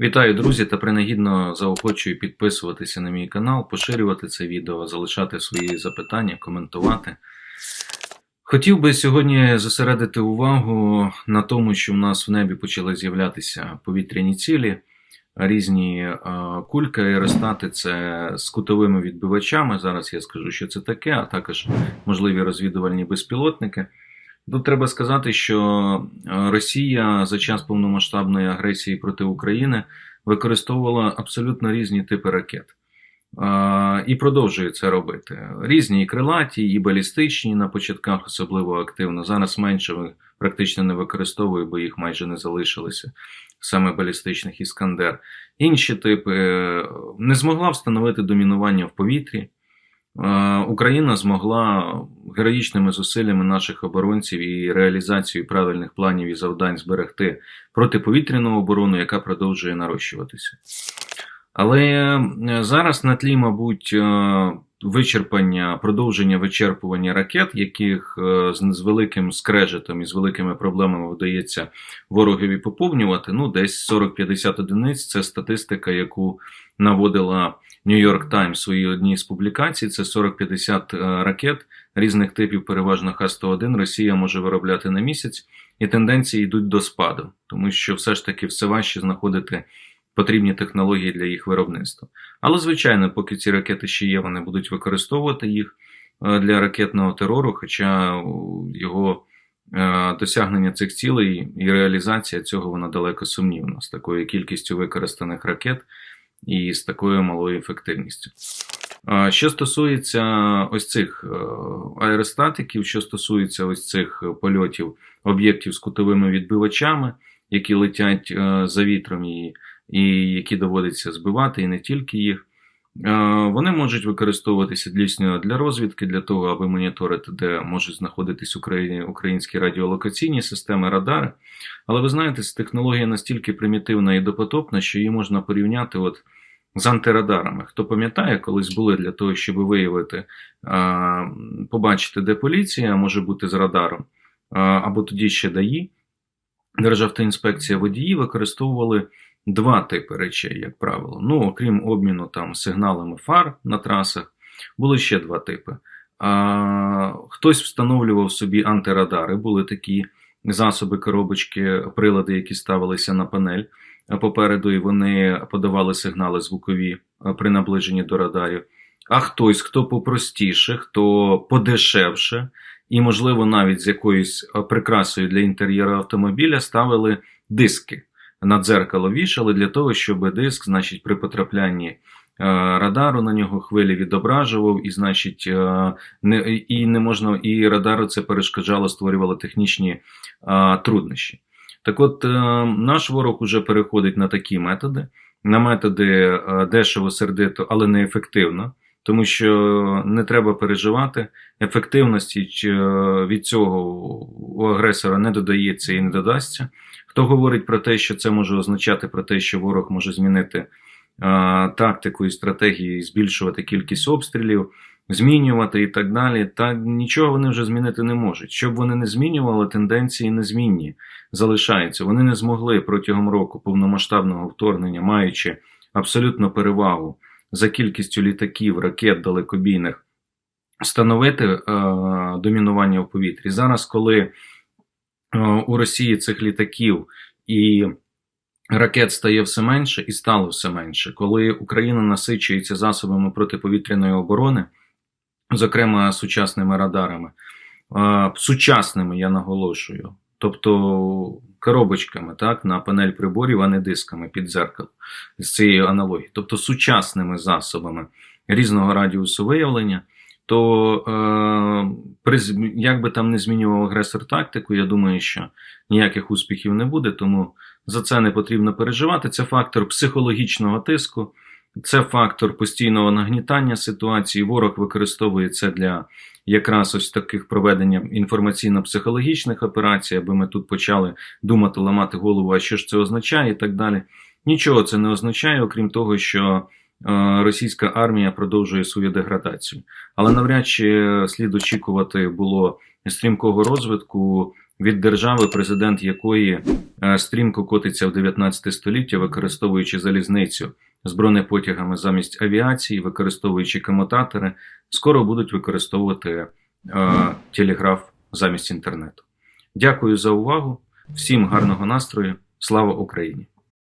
Вітаю, друзі, та принагідно заохочую підписуватися на мій канал, поширювати це відео, залишати свої запитання, коментувати. Хотів би сьогодні зосередити увагу на тому, що в нас в небі почали з'являтися повітряні цілі, різні кульки, аеростати це з кутовими відбивачами. Зараз я скажу, що це таке, а також можливі розвідувальні безпілотники. Тут треба сказати, що е, Росія за час повномасштабної агресії проти України використовувала абсолютно різні типи ракет. Е, І продовжує це робити. Різні і крилаті, і балістичні на початках особливо активно. Зараз менше практично не використовує, бо їх майже не залишилося, саме балістичних іскандер. Інші типи е, не змогла встановити домінування в повітрі. Е, Україна змогла героїчними зусиллями наших оборонців і реалізацією правильних планів і завдань зберегти протиповітряну оборону, яка продовжує нарощуватися. Але е, зараз на тлі, мабуть, е, вичерпання, продовження вичерпування ракет, яких е, з великим скрежетом і з великими проблемами вдається ворогові поповнювати, ну десь 40-50 одиниць це статистика, яку наводила York Times у своїй одній з публікацій. Це 40-50 ракет різних типів, переважно Х-101, Росія може виробляти на місяць, і тенденції йдуть до спаду, тому що все ж таки все важче знаходити потрібні технології для їх виробництва. Але, звичайно, поки ці ракети ще є, вони будуть використовувати їх е, для ракетного терору, хоча його е, досягнення цих цілей і реалізація цього вона далеко сумнівна з такою кількістю використаних ракет і з такою малою ефективністю. Що стосується ось цих е, аеростатиків, що стосується ось цих польотів об'єктів з кутовими відбивачами, які летять за вітром і і які доводиться збивати, і не тільки їх. Вони можуть використовуватися дійсно для розвідки, для того, аби моніторити, де можуть знаходитись українські радіолокаційні системи, радари. Але ви знаєте, технологія настільки примітивна і допотопна, що її можна порівняти от з антирадарами. Хто пам'ятає, колись були для того, щоб виявити, побачити, де поліція може бути з радаром, або тоді ще ДАІ, Державтоінспекція водії використовували два типи речей, як правило. Ну, окрім обміну там сигналами фар на трасах, були ще два типи. А, Хтось встановлював собі антирадари, були такі засоби, коробочки, прилади, які ставилися на панель попереду, і вони подавали сигнали звукові при наближенні до радарів. А хтось, хто попростіше, хто подешевше, і, можливо, навіть з якоюсь прикрасою для інтер'єру автомобіля ставили диски на дзеркало вішали для того, щоб диск, значить, при потраплянні е, радару на нього хвилі відображував, і, значить, е, не, і не можна, і радару це перешкоджало, створювало технічні е, труднощі. Так от, наш ворог уже переходить на такі методи, на методи дешево сердито, але не ефективно. Тому що не треба переживати ефективності від цього у агресора не додається і не додасться. Хто говорить про те, що це може означати про те, що ворог може змінити а, тактику і стратегію, збільшувати кількість обстрілів, змінювати і так далі, та нічого вони вже змінити не можуть. Щоб вони не змінювали, тенденції незмінні залишаються. Вони не змогли протягом року повномасштабного вторгнення, маючи абсолютну перевагу за кількістю літаків, ракет далекобійних, становити е, домінування в повітрі. Зараз, коли Е, у Росії цих літаків і ракет стає все менше і стало все менше, коли Україна насичується засобами протиповітряної оборони, зокрема сучасними радарами, е, сучасними я наголошую, тобто коробочками так, на панель приборів, а не дисками під дзеркало з цією аналогією, тобто сучасними засобами різного радіусу виявлення то е, як би там не змінював агресор тактику, я думаю, що ніяких успіхів не буде, тому за це не потрібно переживати. Це фактор психологічного тиску, це фактор постійного нагнітання ситуації. Ворог використовує це для якраз ось таких проведення інформаційно-психологічних операцій, аби ми тут почали думати, ламати голову, а що ж це означає, і так далі. Нічого це не означає, окрім того, що Е, російська армія продовжує свою деградацію. Але навряд чи слід очікувати було стрімкого розвитку від держави, президент якої е, стрімко котиться в 19 століття, використовуючи залізницю з бронепотягами замість авіації, використовуючи комутатори, скоро будуть використовувати е, телеграф замість інтернету. Дякую за увагу. Всім гарного настрою. Слава Україні!